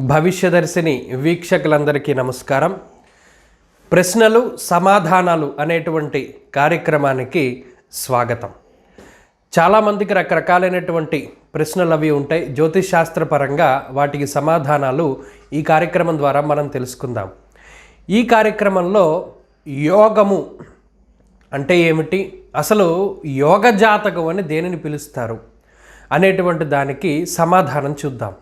భవిష్యదర్శిని వీక్షకులందరికీ నమస్కారం. ప్రశ్నలు సమాధానాలు అనేటువంటి కార్యక్రమానికి స్వాగతం. చాలామందికి రకరకాలైనటువంటి ప్రశ్నలు అవి ఉంటాయి. జ్యోతిష్ శాస్త్రపరంగా వాటికి సమాధానాలు ఈ కార్యక్రమం ద్వారా మనం తెలుసుకుందాం. ఈ కార్యక్రమంలో యోగము అంటే ఏమిటి? అసలు యోగ జాతకం అని దేనిని పిలుస్తారు? అనేటువంటి దానికి సమాధానం చూద్దాం.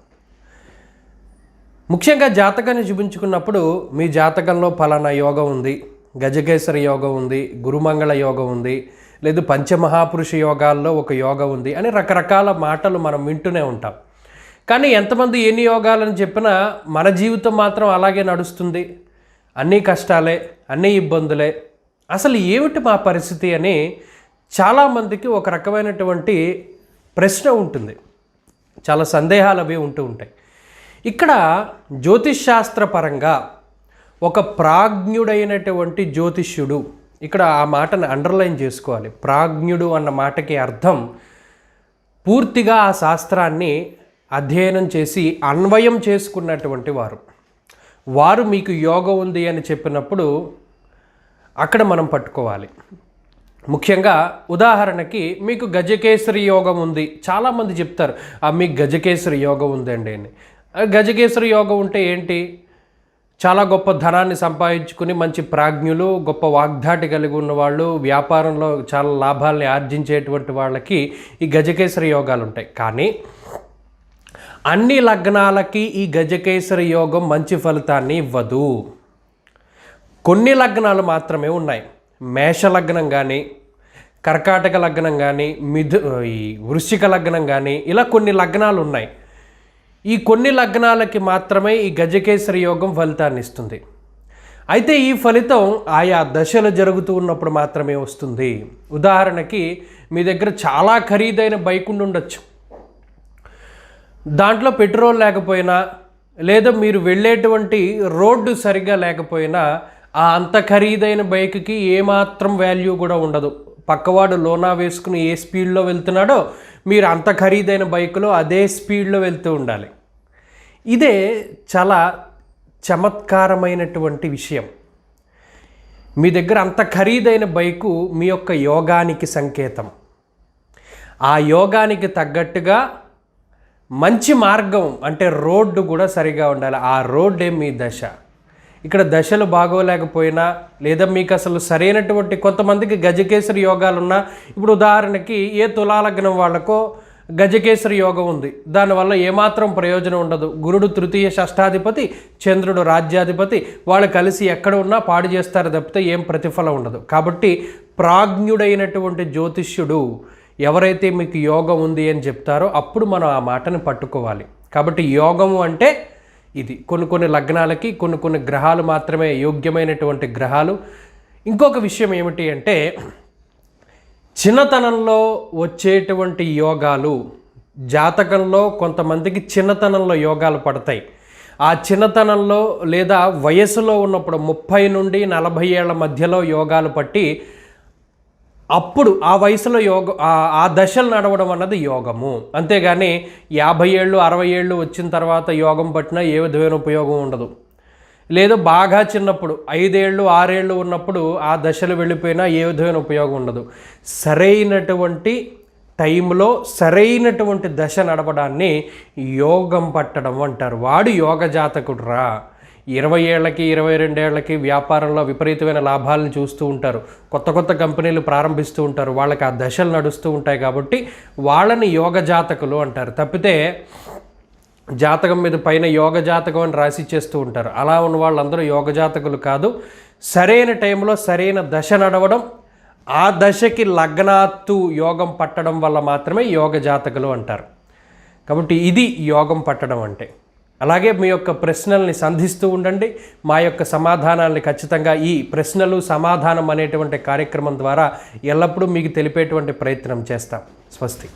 ముఖ్యంగా జాతకాన్ని చూపించుకున్నప్పుడు మీ జాతకంలో ఫలానా యోగం ఉంది గజకేసర యోగం ఉంది గురుమంగళ యోగం ఉంది లేదు పంచమహాపురుష యోగాల్లో ఒక యోగం ఉంది అని రకరకాల మాటలు మనం వింటూనే ఉంటాం. కానీ ఎంతమంది ఎన్ని యోగాలని చెప్పినా మన జీవితం మాత్రం అలాగే నడుస్తుంది. అన్నీ కష్టాలే అన్నీ ఇబ్బందులే. అసలు ఏమిటి మా పరిస్థితి అని చాలామందికి ఒక రకమైనటువంటి ప్రశ్న ఉంటుంది. చాలా సందేహాలు అవి ఉంటూ ఉంటాయి. ఇక్కడ జ్యోతిష్ శాస్త్రపరంగా ఒక ప్రాజ్ఞుడైనటువంటి జ్యోతిష్యుడు ఇక్కడ ఆ మాటను అండర్లైన్ చేసుకోవాలి. ప్రాజ్ఞుడు అన్న మాటకి అర్థం పూర్తిగా ఆ శాస్త్రాన్ని అధ్యయనం చేసి అన్వయం చేసుకున్నటువంటి వారు. వారు మీకు యోగం ఉంది అని చెప్పినప్పుడు అక్కడ మనం పట్టుకోవాలి. ముఖ్యంగా ఉదాహరణకి మీకు గజకేసరి యోగం ఉంది. చాలామంది చెప్తారు "ఆ, మీకు గజకేసరి యోగం ఉందండి అని. గజకేసరి యోగం ఉంటే ఏంటి? చాలా గొప్ప ధనాన్ని సంపాదించుకుని మంచి ప్రాజ్ఞులు గొప్ప వాగ్దాటి కలిగి ఉన్న వాళ్ళు వ్యాపారంలో చాలా లాభాల్ని ఆర్జించేటువంటి వాళ్ళకి ఈ గజకేసరి యోగాలు ఉంటాయి. కానీ అన్ని లగ్నాలకి ఈ గజకేసరి యోగం మంచి ఫలితాన్ని ఇవ్వదు. కొన్ని లగ్నాలు మాత్రమే ఉన్నాయి. మేష లగ్నం కానీ కర్కాటక లగ్నం కానీ మిథు ఈ వృశ్చిక లగ్నం కానీ ఇలా కొన్ని లగ్నాలు ఉన్నాయి. ఈ కొన్ని లగ్నాలకి మాత్రమే ఈ గజకేసరి యోగం ఫలితాన్ని ఇస్తుంది అయితే ఈ ఫలితం ఆయా దశలు జరుగుతూ ఉన్నప్పుడు మాత్రమే వస్తుంది. ఉదాహరణకి మీ దగ్గర చాలా ఖరీదైన బైక్ ఉండి ఉండొచ్చు. దాంట్లో పెట్రోల్ లేకపోయినా లేదా మీరు వెళ్ళేటువంటి రోడ్డు సరిగా లేకపోయినా ఆ అంత ఖరీదైన బైక్కి ఏమాత్రం వాల్యూ కూడా ఉండదు. పక్కవాడు లోనా వేసుకుని ఏ స్పీడ్లో వెళ్తున్నాడో మీరు అంత ఖరీదైన బైకులో అదే స్పీడ్లో వెళ్తూ ఉండాలి. ఇదే చాలా చమత్కారమైనటువంటి విషయం. మీ దగ్గర అంత ఖరీదైన బైకు మీ యొక్క యోగానికి సంకేతం. ఆ యోగానికి తగ్గట్టుగా మంచి మార్గం అంటే రోడ్డు కూడా సరిగా ఉండాలి. ఆ రోడ్డే మీ దశ. ఇక్కడ దశలు బాగోలేకపోయినా లేదా మీకు అసలు సరైనటువంటి కొంతమందికి గజకేసరి యోగాలు ఉన్నా ఇప్పుడు ఉదాహరణకి ఏ తులాలగ్నం వాళ్ళకో గజకేసరి యోగం ఉంది. దానివల్ల ఏమాత్రం ప్రయోజనం ఉండదు. గురుడు తృతీయ షష్టాధిపతి చంద్రుడు రాజ్యాధిపతి వాళ్ళు కలిసి ఎక్కడ ఉన్నా పాడు చేస్తారు తప్పితే ఏం ప్రతిఫలం ఉండదు. కాబట్టి ప్రాజ్ఞుడైనటువంటి జ్యోతిష్యుడు ఎవరైతే మీకు యోగం ఉంది అని చెప్తారో అప్పుడు మనం ఆ మాటను పట్టుకోవాలి. కాబట్టి యోగము అంటే ఇది. కొన్ని కొన్ని లగ్నాలకి కొన్ని కొన్ని గ్రహాలు మాత్రమే యోగ్యమైనటువంటి గ్రహాలు. ఇంకొక విషయం ఏమిటి అంటే చిన్నతనంలో వచ్చేటువంటి యోగాలు జాతకంలో కొంతమందికి చిన్నతనంలో యోగాలు పడతాయి. ఆ చిన్నతనంలో లేదా వయసులో ఉన్నప్పుడు ముప్పై నుండి నలభై ఏళ్ళ మధ్యలో యోగాలు పట్టి అప్పుడు ఆ వయసులో యోగ ఆ- దశలు నడవడం అన్నది యోగము. అంతేగాని యాభై ఏళ్ళు అరవై ఏళ్ళు వచ్చిన తర్వాత యోగం పట్టినా ఏ విధమైన ఉపయోగం ఉండదు. లేదు బాగా చిన్నప్పుడు ఐదేళ్ళు ఆరేళ్ళు ఉన్నప్పుడు ఆ దశలు వెళ్ళిపోయినా ఏ విధమైన ఉపయోగం ఉండదు. సరైనటువంటి టైంలో సరైనటువంటి దశ నడపడాన్ని యోగం పట్టడం అంటారు. వాడు యోగ జాతకుడు రా ఇరవై ఏళ్ళకి ఇరవై రెండేళ్ళకి వ్యాపారంలో విపరీతమైన లాభాలను చూస్తూ ఉంటారు. కొత్త కొత్త కంపెనీలు ప్రారంభిస్తూ ఉంటారు. వాళ్ళకి ఆ దశలు నడుస్తూ ఉంటాయి కాబట్టి వాళ్ళని యోగ జాతకులు అంటారు. తప్పితే జాతకం మీద పైన యోగ జాతకం అని రాసి చేస్తూ ఉంటారు. అలా ఉన్న వాళ్ళందరూ యోగ జాతకులు కాదు. సరైన టైంలో సరైన దశ నడవడం ఆ దశకి లగ్నాత్తు యోగం పట్టడం వల్ల మాత్రమే యోగ జాతకులు అంటారు. కాబట్టి ఇది యోగం పట్టడం అంటే. అలాగే మీ యొక్క ప్రశ్నల్ని సంధిస్తూ ఉండండి. మా యొక్క సమాధానాల్ని ఖచ్చితంగా ఈ ప్రశ్నలు సమాధానం అనేటువంటి కార్యక్రమం ద్వారా ఎల్లప్పుడూ మీకు తెలిపేటువంటి ప్రయత్నం చేస్తాం. స్వస్తి.